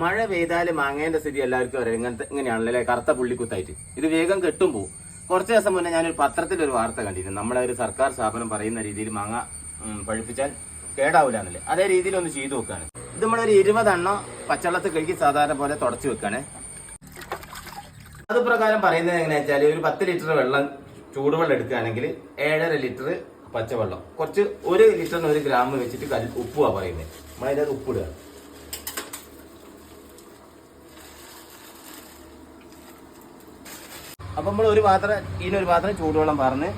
മഴ പെയ്താൽ മാങ്ങേന്റെ സ്ഥിതി എല്ലാവർക്കും അറിയാം. ഇങ്ങനത്തെ ഇങ്ങനെയാണല്ലേ കറുത്ത പുള്ളിക്കുത്തായിട്ട് ഇത് വേഗം കെട്ടും പോവും. കുറച്ച് ദിവസം മുന്നേ ഞാനൊരു പത്രത്തിൽ ഒരു വാർത്ത കണ്ടിരുന്നു. നമ്മളെ ഒരു സർക്കാർ സ്ഥാപനം പറയുന്ന രീതിയിൽ മാങ്ങ പഴുപ്പിച്ചാൽ കേടാവില്ല എന്നല്ലേ അതേ രീതിയിൽ ഒന്ന് ചെയ്തു വെക്കാണ് ഇത് നമ്മളൊരു ഇരുപതെണ്ണം പച്ചവെള്ളത്തിൽ കഴുകി സാധാരണ പോലെ തുടച്ചു വെക്കാണ്. അത് പ്രകാരം പറയുന്നത് എങ്ങനെയാ വെച്ചാൽ ഒരു പത്ത് ലിറ്റർ വെള്ളം ചൂടുവെള്ളം എടുക്കുകയാണെങ്കിൽ ഏഴര ലിറ്റർ പച്ചവെള്ളം. കുറച്ച് ഒരു ലിറ്ററിന് ഒരു ഗ്രാം വെച്ചിട്ട് ഉപ്പുവാ പറയുന്നത്. നമ്മളതിന്റെ ഉപ്പിടുക. അപ്പൊ നമ്മൾ ഒരു പാത്രം ഇതിനൊരു പാത്രം ചൂടുവെള്ളം പറഞ്ഞ്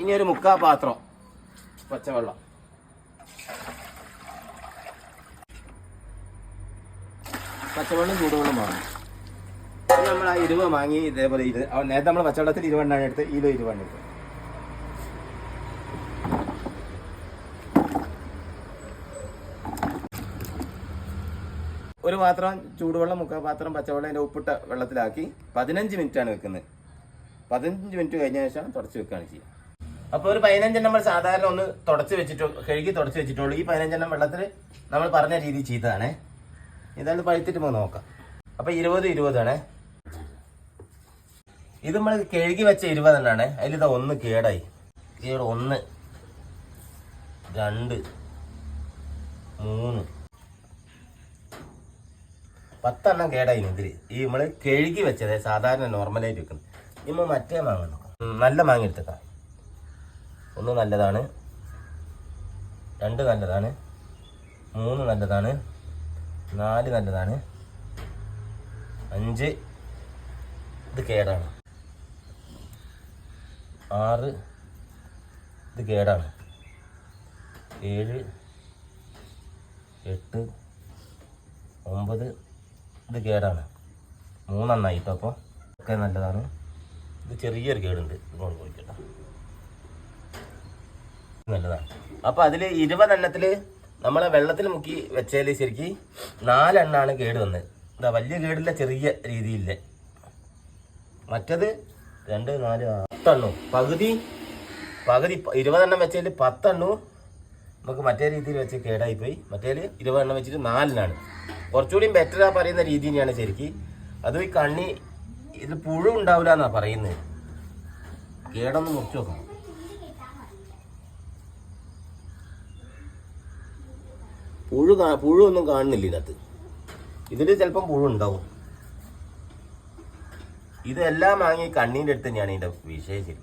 ഇനി ഒരു മുക്കാ പാത്രം പച്ചവെള്ളം. പച്ചവെള്ളം ചൂടുവെള്ളം ഇനി നമ്മൾ ആ ഇരുവ വാങ്ങി ഇതേപോലെ ഇത് നേരത്തെ നമ്മൾ പച്ചവെള്ളത്തിൽ ഇരുവണ്ണാണ് എടുത്ത് ഇതിലും ഇരുവെണ്ണ ഒരു പാത്രം ചൂടുവെള്ളം മുക്കാൽ പാത്രം പച്ചവെള്ളം അതിന്റെ ഉപ്പിട്ട വെള്ളത്തിലാക്കി പതിനഞ്ച് മിനിറ്റ് ആണ് വെക്കുന്നത്. പതിനഞ്ച് മിനിറ്റ് കഴിഞ്ഞ ശേഷം തുടച്ച് വെക്കുകയാണ് ചെയ്യുക. അപ്പോൾ ഒരു പതിനഞ്ചെണ്ണം നമ്മൾ സാധാരണ ഒന്ന് തുടച്ച് വെച്ചിട്ടോ കഴുകി തുടച്ച് വെച്ചിട്ടുള്ളൂ. ഈ പതിനഞ്ചെണ്ണം വെള്ളത്തിൽ നമ്മൾ പറഞ്ഞ രീതി ചെയ്തതാണേ. ഇതാണ് പഴുത്തിട്ട് നമുക്ക് നോക്കാം. അപ്പോൾ ഇരുപത് ഇരുപതാണേ. ഇത് നമ്മൾ കഴുകി വെച്ച ഇരുപതെണ്ണാണ്. അതിലിതാ ഒന്ന് കേടായി. കേട് ഒന്ന് രണ്ട് മൂന്ന് പത്തെണ്ണം കേടായി ഇതിൽ ഈ നമ്മൾ കഴുകി വെച്ചത് സാധാരണ നോർമലായിട്ട് വെക്കുന്നത് ഇമ്മ മറ്റേ മാങ്ങ നല്ല മാങ്ങ എടുത്തേക്കാം. ഒന്ന് നല്ലതാണ്. രണ്ട് നല്ലതാണ്. മൂന്ന് നല്ലതാണ്. നാല് നല്ലതാണ്. അഞ്ച്. ഇത് കേടാണ്. ആറ്. ഇത് കേടാണ്. ഏഴ്. എട്ട്. ഒമ്പത്. ഇത് കേടാണ്. മൂന്നെണ്ണായിട്ടോ അപ്പോൾ ഒക്കെ നല്ലതാണ്. ഇത് ചെറിയൊരു കേടുണ്ട്. ഇങ്ങോട്ട് പോയിക്കട്ടെ. നല്ലതാണ്. അപ്പോൾ അതിൽ ഇരുപതെണ്ണത്തിൽ നമ്മളെ വെള്ളത്തിൽ മുക്കി വെച്ചാൽ ശരിക്ക് നാലെണ്ണാണ് കേട് വന്നത്. എന്താ വലിയ കേടില്ല ചെറിയ രീതിയില്ല. മറ്റത് രണ്ട് നാല് പത്തെണ്ണു പകുതി പകുതി ഇരുപതെണ്ണം വെച്ചതിൽ പത്തെണ്ണു നമുക്ക് മറ്റേ രീതിയിൽ വെച്ച് കേടായിപ്പോയി. പോയി മറ്റേൽ ഇരുപതെണ്ണം വെച്ചിട്ട് നാലിനാണ് കുറച്ചുകൂടി ബെറ്റർ ആ പറയുന്ന രീതി തന്നെയാണ് ശരിക്ക്. അതും ഈ കണ്ണി ഇത് പുഴു ഉണ്ടാവില്ല എന്നാ പറയുന്നത് കേടൊന്ന് മുറിച്ച് നോക്കാം പുഴു പുഴു ഒന്നും കാണുന്നില്ല ഇതിനകത്ത്. ഇതിൽ ചിലപ്പം പുഴു ഉണ്ടാവും. ഇതെല്ലാം വാങ്ങി കണ്ണീന്റെ അടുത്ത് തന്നെയാണ് ഇതിന്റെ ശരി.